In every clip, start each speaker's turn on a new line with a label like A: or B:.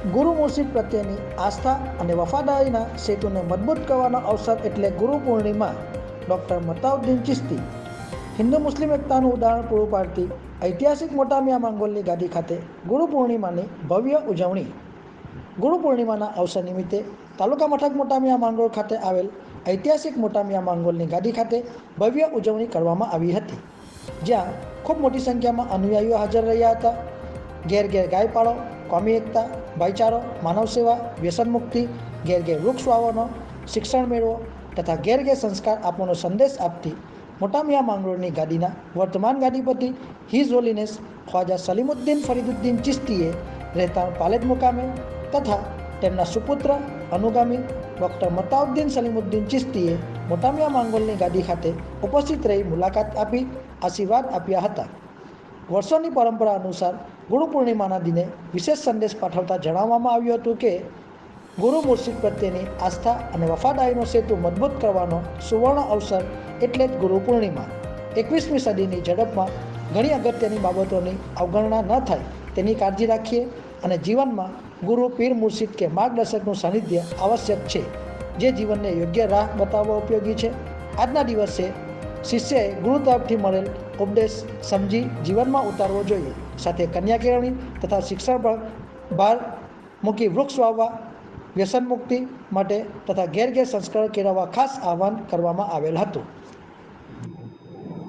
A: ગુરુ મુર્શિદ પ્રત્યેની આસ્થા અને વફાદારીના સેતુને મજબૂત કરવાનો અવસર એટલે Guru Purnima, doctor Matauddin Chishti. Hindu Muslim એકતાનું ઉદાહરણ પૂરું પાડતી ઐતિહાસિક મોટામિયા માંગોલની ગાદી ખાતે ગુરુ પૂર્ણિમાની ભવ્ય ઉજવણી. ગુરુ પૂર્ણિમાના અવસર નિમિત્તે તાલુકા મથક મોટામિયા માંગોળ ખાતે આવેલ ઐતિહાસિક મોટામિયા માંગોલની ગાદી ખાતે ભવ્ય ઉજવણી કરવામાં આવી હતી. જ્યાં ખૂબ મોટી સંખ્યામાં અનુયાયીઓ હાજર રહ્યા હતા. ઘેર ઘેર ગાય પાળો કોમી એકતા ભાઈચારો માનવ સેવા વ્યસન મુક્તિ ઘેર ઘેર વૃક્ષ વાવવાનો, શિક્ષણ મેળવો તથા ઘેર ઘેર સંસ્કાર આપવાનો સંદેશ આપતી મોટામિયા માંગરોળની ગાદીના વર્તમાન ગાદીપતિ હિઝ હોલીનેસ ખ્વાજા સલીમુદ્દીન ફરીદુદ્દીન ચિસ્તીએ રહેતા પાલેજ મુકામે તથા તેમના સુપુત્ર, અનુગામી ડૉક્ટર મતાઉદ્દીન સલીમુદ્દીન ચિસ્તીએ મોટામિયા માંગોલની ગાદી ખાતે ઉપસ્થિત રહી મુલાકાત આપી, આશીર્વાદ આપ્યા હતા. વર્ષોની પરંપરા અનુસાર ગુરુ પૂર્ણિમાના દિને વિશેષ સંદેશ પાઠવતા જણાવવામાં આવ્યું હતું કે ગુરુ મુર્શિદ પ્રત્યેની આસ્થા અને વફાદારીનો સેતુ મજબૂત કરવાનો સુવર્ણ અવસર એટલે જ ગુરુ પૂર્ણિમા. એકવીસમી સદીની ઝડપમાં ઘણી અગત્યની બાબતોની અવગણના ન થાય તેની કાળજી રાખીએ અને જીવનમાં ગુરુ પીર મુર્શિદ કે માર્ગદર્શકનું સાનિધ્ય આવશ્યક છે. જે જીવનને યોગ્ય રાહ બતાવવા ઉપયોગી છે. આજના દિવસે શિષ્યએ ગુરુ તરફથી મળેલ ઉપદેશ સમજી જીવનમાં ઉતારવો જોઈએ. સાથે કન્યા કેળવણી તથા શિક્ષણ પર ભાર મૂકી વૃક્ષ વાવવા, વ્યસન મુક્તિ માટે તથા ઘેર ઘેર સંસ્કાર કેળવવા ખાસ આહવાન કરવામાં આવેલ હતું.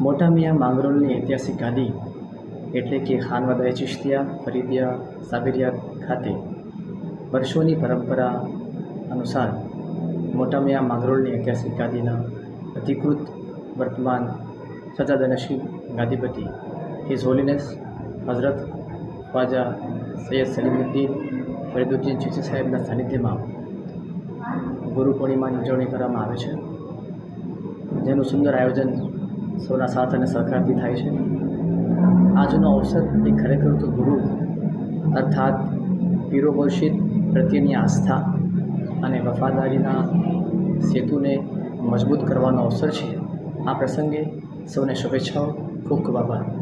B: મોટા મિયા માંગરોળની ઐતિહાસિક ગાદી એટલે કે ખાનવાદાય ચિશ્તિયા, ફરીદિયા સાબિરિયા ખાતે વર્ષોની પરંપરા અનુસાર મોટા મિયા માંગરોળની ઐતિહાસિક ગાદીના અધિકૃત વર્તમાન સજાદનશી ગાદીપતિ હિઝ હોલીનેસ હઝરત ખ્વાજા સૈયદ સલીમુદ્દીન ફરીદુદ્દીન જીસી સાહેબના સાનિધ્યમાં ગુરુ પૂર્ણિમાની ઉજવણી કરવામાં આવે છે. જેનું સુંદર આયોજન સૌના સાથ અને સહકારથી થાય છે. આજનો અવસર એ ખરેખર તો ગુરુ અર્થાત પીરો મુર્શિદ પ્રત્યેની આસ્થા અને વફાદારીના સેતુને મજબૂત કરવાનો અવસર છે. આ પ્રસંગે સૌને શુભેચ્છાઓ. ખૂબ ખૂબ આભાર.